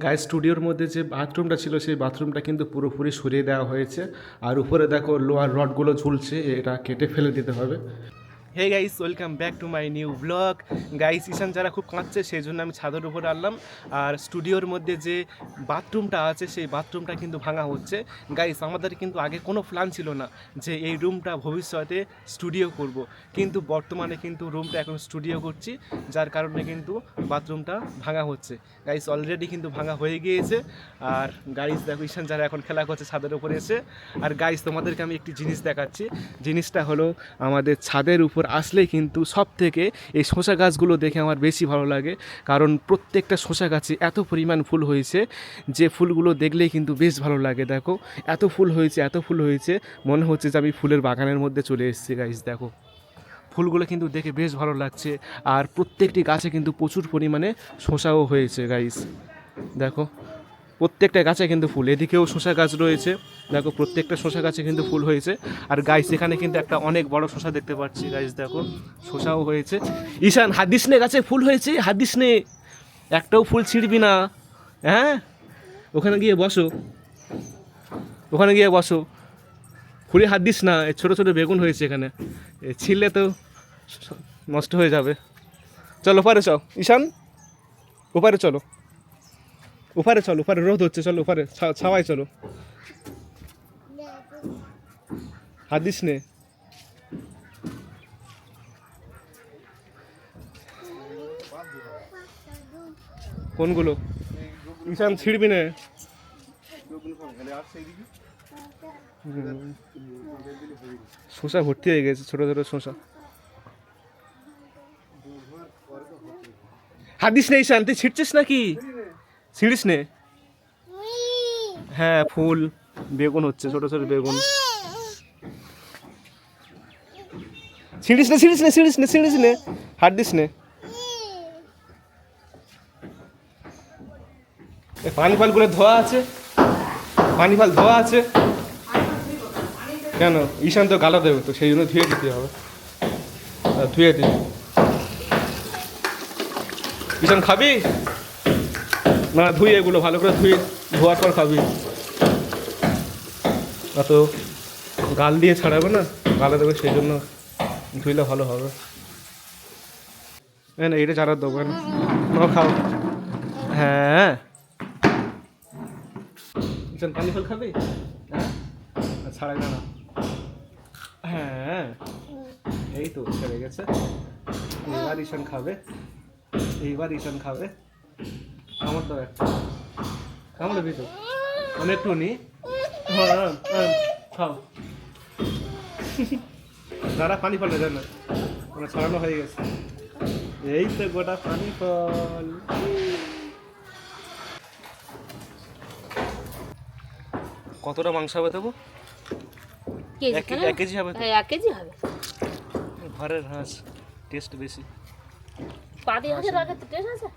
গায়ে স্টুডিওর মধ্যে যে বাথরুমটা ছিল, সেই বাথরুমটা কিন্তু পুরোপুরি সরিয়ে দেওয়া হয়েছে। আর উপরে দেখো লোহার রডগুলো ঝুলছে, এটা কেটে ফেলে দিতে হবে। Hey guys welcome back to my new blog guys Ishan যারা খুব কাঁদছে, সেই জন্য আমি ছাদের উপরে আনলাম। আর স্টুডিওর মধ্যে যে বাথরুমটা আছে, সেই বাথরুমটা কিন্তু ভাঙা হচ্ছে। গাইস আমাদের কিন্তু আগে কোনো প্ল্যান ছিল না যে এই রুমটা ভবিষ্যতে স্টুডিও করব। কিন্তু বর্তমানে কিন্তু রুমটা এখন স্টুডিও করছি, যার কারণে কিন্তু বাথরুমটা ভাঙা হচ্ছে। গাইস অলরেডি কিন্তু ভাঙা হয়ে গিয়েছে। আর গাইস দেখো ঈশান যারা এখন খেলা করছে, ছাদের উপরে এসে। আর গাইস তোমাদেরকে আমি একটি জিনিস দেখাচ্ছি। জিনিসটা হলো আমাদের ছাদের উপর আসলেই কিন্তু সব থেকে এই শসা গাছগুলো দেখে আমার বেশি ভালো লাগে। কারণ প্রত্যেকটা শসা গাছে এত পরিমাণ ফুল হয়েছে যে ফুলগুলো দেখলেই কিন্তু বেশ ভালো লাগে। দেখো, এত ফুল হয়েছে, এত ফুল হয়েছে, মনে হচ্ছে যে আমি ফুলের বাগানের মধ্যে চলে এসেছি গাইস দেখো। ফুলগুলো কিন্তু দেখে বেশ ভালো লাগছে আর প্রত্যেকটি গাছে কিন্তু প্রচুর পরিমাণে শসাও হয়েছে গাইস দেখো প্রত্যেকটা গাছে কিন্তু ফুল। এদিকেও শসা গাছ রয়েছে। দেখো, প্রত্যেকটা শসা গাছে কিন্তু ফুল হয়েছে। আর গাইস এখানে কিন্তু একটা অনেক বড় শসা দেখতে পাচ্ছি। গাইস দেখো, শসাও হয়েছে। ঈশান হাদিস নে গাছে ফুল হয়েছে? হাদিস নে একটাও ফুল ছিঁড়বি না। হ্যাঁ? ওখানে গিয়ে বসো। ওখানে গিয়ে বসো। ফুলে হাত দিস না ছোটো ছোটো বেগুন হয়েছে এখানে। এ ছিলে তো নষ্ট হয়ে যাবে। চলো, ওপারে চল। ঈশান, ওপারে চলো। ওপারে চলো ওপারে রোদ হচ্ছে, চলো ওপারে ছা- ছাওয়ায় চলো। হাত দিস নে। কোনগুলো? ঈশান, ছিড়বি না। শসা ভর্তি হয়ে গেছে, ছোট ছোট শসা। হাত দিস নে ঈশান, তুই ছিটছিস নাকি? ছিঁড়িস নে। হ্যাঁ ফুল বেগুন হচ্ছে ছোট ছোট বেগুন। ছিঁড়িস নে ছিঁড়িস নে ছিঁড়িস নে ছিঁড়িস নে। হাত দিস নে। পানি ফালগুলো ধোয়া আছে। পানি ফাল ধোয়া আছে। কেন? ঈশান তো গালা দেবে তো সেই জন্য ধুয়ে দিতে হবে। ধুয়ে দি। ঈশান খাবি? না, ধুয়ে এগুলো, ভালো করে ধুয়ে ধোয়ার পর খাবি। অত গাল দিয়ে ছাড়াবে না, গালে দেবে, সেই জন্য ধুইলে ভালো হবে। না এটা চারা দেবো না নাও খাও। হ্যাঁ। পানি ফল খাবি? ছাড়াই না হ্যাঁ। এই তো, ছেড়ে গেছে। এইবার ঈশান খাবে। এইবার ঈশান খাবে। আমার একটা। কামড়ে অনেক একটু নি হ্যাঁ হ্যাঁ, খাও দাঁড়া পানি ফল দেন না মানে ছড়ানো হয়ে গেছে। এই তো গোটা পানি ফল। কতটা মাংস হবে দেবো কেজি এক কেজি- হবে হ্যাঁ এক কেজি হবে। ঘরের হাঁস টেস্ট বেশি। পাতি হাঁসের আগে তো টেস্ট আছে।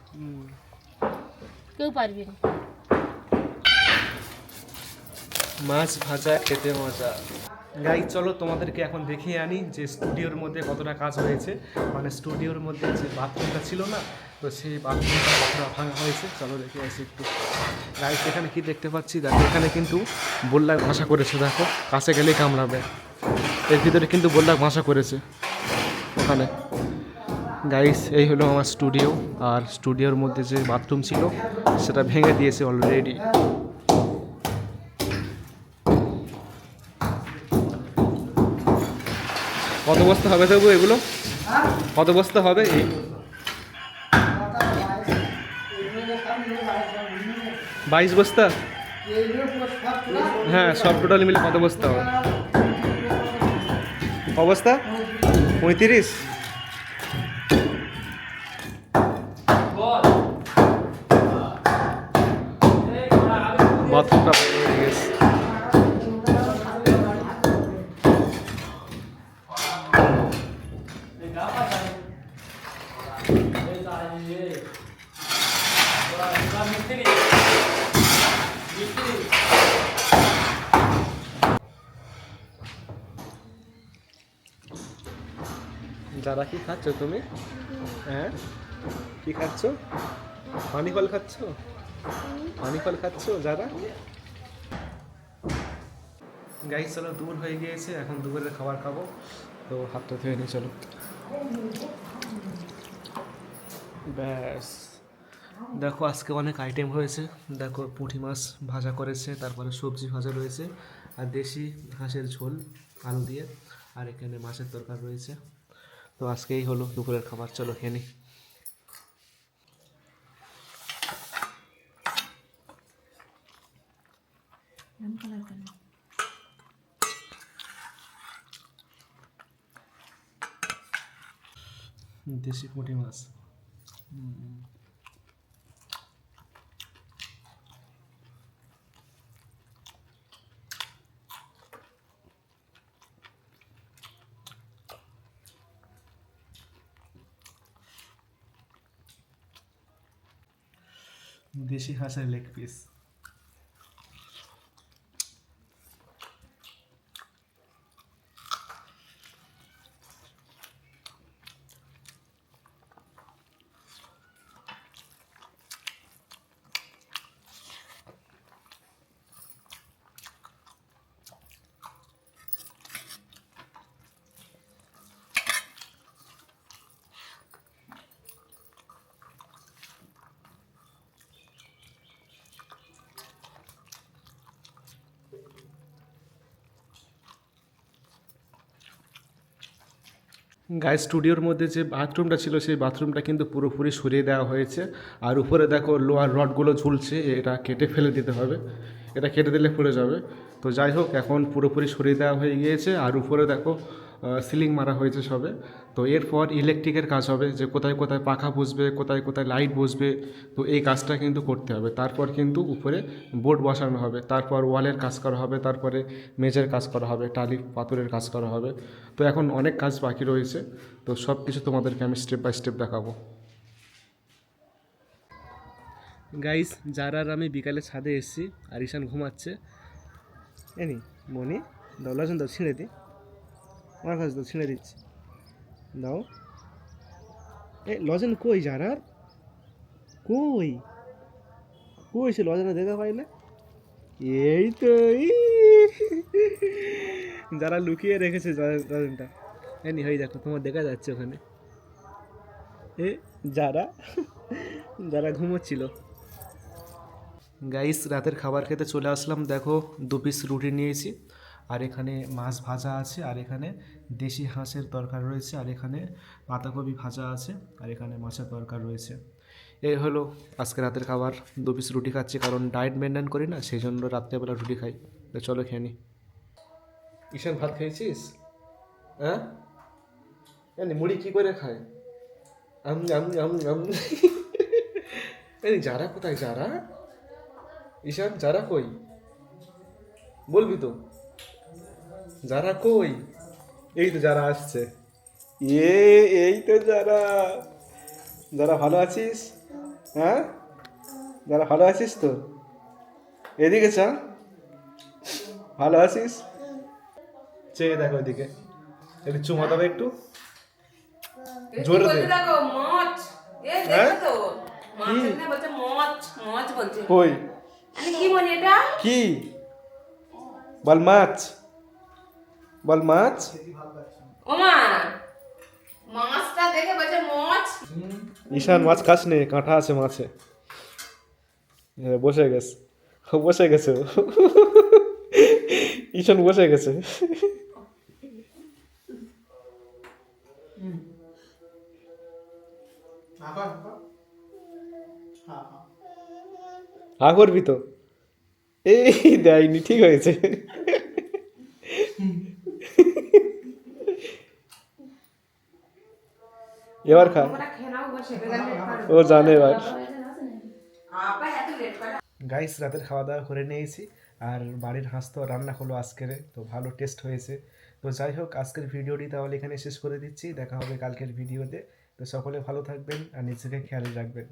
কেউ পারবি না। মাছ ভাজা, খেতে মজা। গাই চলো তোমাদেরকে এখন দেখিয়ে আনি যে স্টুডিওর মধ্যে কতটা কাজ হয়েছে। মানে স্টুডিওর মধ্যে যে বাথরুমটা ছিল না, তো সেই বাথরুমটা কতটা ভাঙা হয়েছে, চলো দেখে আসি একটু। গাইস এখানে কি দেখতে পাচ্ছি? দেখো, এখানে কিন্তু বল্লাক ভাষা করেছে, দেখো। কাছে গেলেই কামড়াবে। এর ভিতরে কিন্তু বল্লাক ভাষা করেছে। ওখানে। গাইস এই হলো আমার স্টুডিও আর স্টুডিওর মধ্যে যে বাথরুম ছিল, সেটা ভেঙে দিয়েছে অলরেডি কত বস্তা হবে তবু এগুলো? কত বস্তা হবে এই? বাইশ বস্তা? হ্যাঁ সব টোটাল মিলে কত বস্তা হবে? অবস্থা পঁয়ত্রিশ? যারা কি খাচ্ছ তুমি? হ্যাঁ? কি খাচ্ছ? পানি ফল খাচ্ছ? পানি ফল খাচ্ছ যারা? গাইস, চলো দূর হয়ে গিয়েছে, এখন দুপুরের খাবার খাব। তো হাতটা ধুয়ে নিয়ে চলো। ব্যাস। দেখো, আজকে অনেক আইটেম হয়েছে। দেখো, পুঁটি মাছ ভাজা করেছে, তারপরে সবজি ভাজা রয়েছে, আর দেশি হাঁসের ঝোল, আলু দিয়ে, আর এখানে মাছের তরকার রয়েছে। তো আজকেই হলো দুপুরের খাবার। চলো খেয়ে দেশি পুঁটি মাছ। হুম। দেশি হাঁসের লেগ গায়ে স্টুডিওর মধ্যে যে বাথরুমটা ছিল, সেই বাথরুমটা কিন্তু পুরোপুরি সরিয়ে দেওয়া হয়েছে। আর উপরে দেখো লোয়ার রডগুলো ঝুলছে, এটা কেটে ফেলে দিতে হবে। এটা কেটে দিলে পড়ে যাবে। তো যাই হোক, এখন পুরোপুরি সরিয়ে দেওয়া হয়ে গিয়েছে। আর উপরে দেখো সিলিং মারা হয়েছে সবে। তো এরপর ইলেকট্রিকের কাজ হবে যে কোথায় কোথায় পাখা বসবে, কোথায় কোথায় লাইট বসবে, তো এই কাজটা কিন্তু করতে হবে। তারপর কিন্তু উপরে বোর্ড বসানো হবে, তারপর ওয়ালের কাজ করা হবে, তারপরে মেজের কাজ করা হবে, টালি পাথরের কাজ করা হবে। তো এখন অনেক কাজ বাকি রয়েছে, তো সব কিছু তোমাদেরকে আমি স্টেপ বাই স্টেপ দেখাবো। গাইস যারা আর আমি বিকালে ছাদে এসেছি আর ঈশান ঘুমাচ্ছে এনি মনি দাও লজন দাও ছিঁড়ে দি। আমার কাছে তো ছিঁড়ে দিচ্ছি। দাও। এ, লজেন কই যারার কই? কই সে লজেনে দেখা পাই না? এই তো। যারা লুকিয়ে রেখেছে লজেন- লজেনটা। এনি হয়ে দেখো, তোমার দেখা যাচ্ছে ওখানে। এ, যারা? যারা ঘুমোচ্ছিল। গাইস, রাতের খাবার খেতে চলে আসলাম। দেখো, দু পিস রুটি নিয়েছি। আর এখানে মাছ ভাজা আছে, আর এখানে দেশি হাঁসের তরকার রয়েছে, আর এখানে পাতাকপি ভাজা আছে, আর এখানে মাছের তরকার রয়েছে। এই হলো আজকে রাতের খাবার। দু পিস রুটি খাচ্ছি, কারণ ডায়েট মেনটেন করি না, সেই জন্য রাত্রেবেলা রুটি খাই। তো চলো খেয়ে নি। ঈশান ভাত খেয়েছিস? হ্যাঁ? মুড়ি কী করে খায়? আম আম আম আম। এই যারা কোথায়, যারা? ঈশান, যারা কই? বলবি তো। যারা কই? এই তো যারা আসছে। এ এই তো যারা। যারা ভালো আছিস? হ্যাঁ? যারা ভালো আছিস তো? এদিকে চা। ভালো আছিস? চেয়ে দেখো এদিকে। একটু চুমা দেবে একটু। জোরে দে। হ্যাঁ? কই? কি? বল মাছ। বল মাছ। ওমা মাছটা দেখে বলছে মাছ ঈশান মাছ খাস নে কাঁটা আছে মাছে। বসে গেছে। বসে গেছে ঈশান বসে গেছে। হা করবি তো এই দেয়নি ঠিক হয়েছে। এবার খা। ও জানে এবার গাইস রাতের খাওয়া দাওয়া করে। নিয়েছি। আর বাড়ির হাঁস তো রান্না হলো আজকের তো ভালো টেস্ট হয়েছে। তো যাই হোক আজকের ভিডিওটি তাহলে এখানে শেষ করে দিচ্ছি। দেখা হবে কালকের ভিডিওতে। তো সকলে ভালো থাকবেন আর নিজেকে খেয়াল রাখবেন।